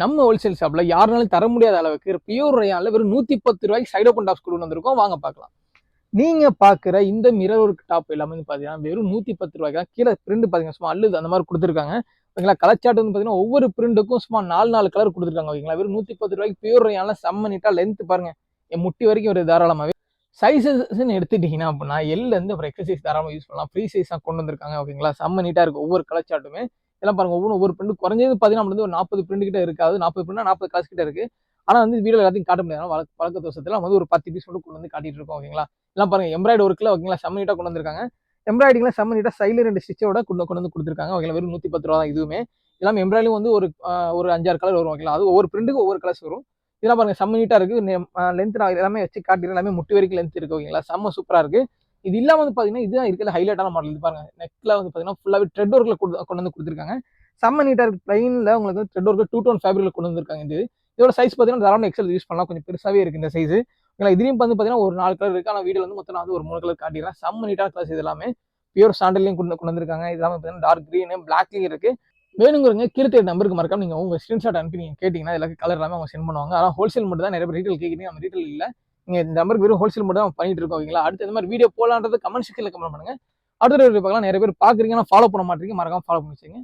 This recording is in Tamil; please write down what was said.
நம்ம ஹோல்சேல் ஷாப்பில் யாருனாலும் தர முடியாத அளவுக்கு பியூர் ரயானில் வெறும் நூற்றி பத்து ரூபாய்க்கு சைட் ஓப்பன் டாப்ஸ் கொண்டு வந்திருக்கோம். வாங்க பார்க்கலாம். நீங்கள் பார்க்குற இந்த மிரர் ஒர்க் டாப் எல்லாமே வந்து வெறும் நூற்றி பத்து ரூபாய்க்கு? தான் கீழே பிரிண்ட் பார்த்தீங்கன்னா சும்மா அல்லுது அந்த மாதிரி கொடுத்துருக்காங்க. ஓகேங்களா? கலர் வந்து பார்த்தீங்கன்னா ஒவ்வொரு பிரிண்டுக்கும் சும்மா நாலு நாலு கலர் கொடுத்துருக்காங்க. ஓகேங்களா? வெறும் நூற்றி பத்து ரூபாய்க்கு பியூர் ரயான்ல செம்ம நீட்டாக லென்த் பாருங்க. என் முட்டி வரைக்கும் ஒரு தாராளமாகவே சைஸஸ்ன்னு எடுத்துட்டீங்கன்னா அப்படின்னா எல்லேருந்து அப்புறம் எக்ஸசைஸ் தாராளமாக யூஸ் பண்ணலாம். ஃப்ரீ சைஸ் தான் கொண்டு வந்திருக்காங்க. ஓகேங்களா? செம்ம நீட்டாக இருக்குது ஒவ்வொரு கலச்சாட்டுமே இதெல்லாம் பாருங்க ஒவ்வொரு ஒவ்வொரு பிரிண்ட் குறைஞ்சது பார்த்தீங்கன்னா வந்து ஒரு நாற்பது பிரிண்ட் கிட்ட இருக்காது நாற்பது பிரிண்ட் நாற்பது காசு கிட்ட இருக்கு. ஆனால் வந்து வீடியோ எல்லாத்தையும் காட்ட முடியாது. வழக்க வழக்க தோசத்தில் வந்து ஒரு பத்து பீஸ் மட்டும் கொண்டு வந்து காட்டிட்டு இருக்கோம் ஓகேங்களா எல்லாம் பாருங்க எம்ப்ராய்டு ஒர்க்கில் ஓகேங்களா செம்ம நீட்டாக கொண்டு வந்திருக்காங்க. எம்ப்ராய்டிங்லாம் செம்ம நீட்டாக சைடில் ரெண்டு ஸ்டிச்சோட கொண்டு கொண்டு வந்து கொடுத்துருக்காங்க ஓகேங்களா வெறும் நூற்றி பத்து ரூபா தான் இதுவுமே. எல்லாமே எம்ப்ராய்டிங் வந்து ஒரு ஒரு அஞ்சாறு கலர் வரும் ஓகேங்களா அது ஒவ்வொரு பிரிண்ட்டுக்கு ஒவ்வொரு கலர்ஸ் வரும். இதெல்லாம் பாருங்க செம்ம நீட்டாக இருக்கு. லென்த் நான் எல்லாமே வச்சு காட்டிடுறேன் எல்லாமே முட்டு வரைக்கும் லென்த் இருக்கு ஓகேங்களா செம்ம சூப்பராக இருக்குது இது இல்லாமல் வந்து பார்த்தீங்கன்னா இதுதான் இருக்கிற ஹைலைட்டான மாடல் இது பாருங்க நெக்கில் வந்து பார்த்தீங்கன்னா ஃபுல்லாகவே த்ரெட் ஒர்க்ல கொண்டு வந்து கொடுத்துருக்காங்க. செம்ம நீட்டாக இருக்குது ப்ளைனில் உங்களுக்கு வந்து த்ரெட் ஒர்க்கு டூ டோன் ஃபேப்ரிக்கில் கொண்டு வந்திருக்காங்க இது. இதோட சைஸ் பார்த்தீங்கன்னா தாராளம் எக்ஸல் யூஸ் பண்ணலாம். கொஞ்சம் பெருசாகவே இருக்குது இந்த சைஸ் இல்லை இதுலயும் வந்து பார்த்தீங்கன்னா ஒரு நாலு கலர் இருக்குது ஆனால் வீடியோ வந்து மொத்தம் நான் வந்து ஒரு மூணு கலர் காட்டிடுறேன். செம்ம நீட்டாக கலர்ஸ் இது எல்லாமே. பியூர் சாண்டல்லையும் கொண்டு கொண்டு வந்திருக்காங்க. இது எல்லாமே டார்க் க்ரீன் பிளாக்லையும் இருக்குது வேணுங்கிறவங்க கீழே நம்பருக்கு மறக்காம நீங்கள் உங்கள் ஸ்க்ரீன்ஷாட் அனுப்பி நீங்கள் கேட்டிங்கன்னா எல்லாருக்கும் கலர் எல்லாமே அவங்க சென்ட் பண்ணுவாங்க. ஆனால் ஹோல்சேல் மட்டும் தான் நிறைய பேர் ரீட்டைல் கேட்குறீங்க நம்ம ரீட்டைல் இல்லை. நீங்கள் இந்த நம்பருக்கு வெறும் ஹோல்சேல் மட்டும் தான் பண்ணிட்டு இருக்கோம் ஓகேங்களா? அடுத்து இந்த மாதிரி வீடியோ போகலான்றது கமெண்ட் செக்ஷனில் கமெண்ட் பண்ணுங்கள் அடுத்த வீடியோ பார்க்கலாம். நிறைய பேர் பார்க்குறீங்கன்னா ஃபாலோ பண்ண மாட்டீங்க மறக்காம ஃபாலோ பண்ணி வச்சுங்க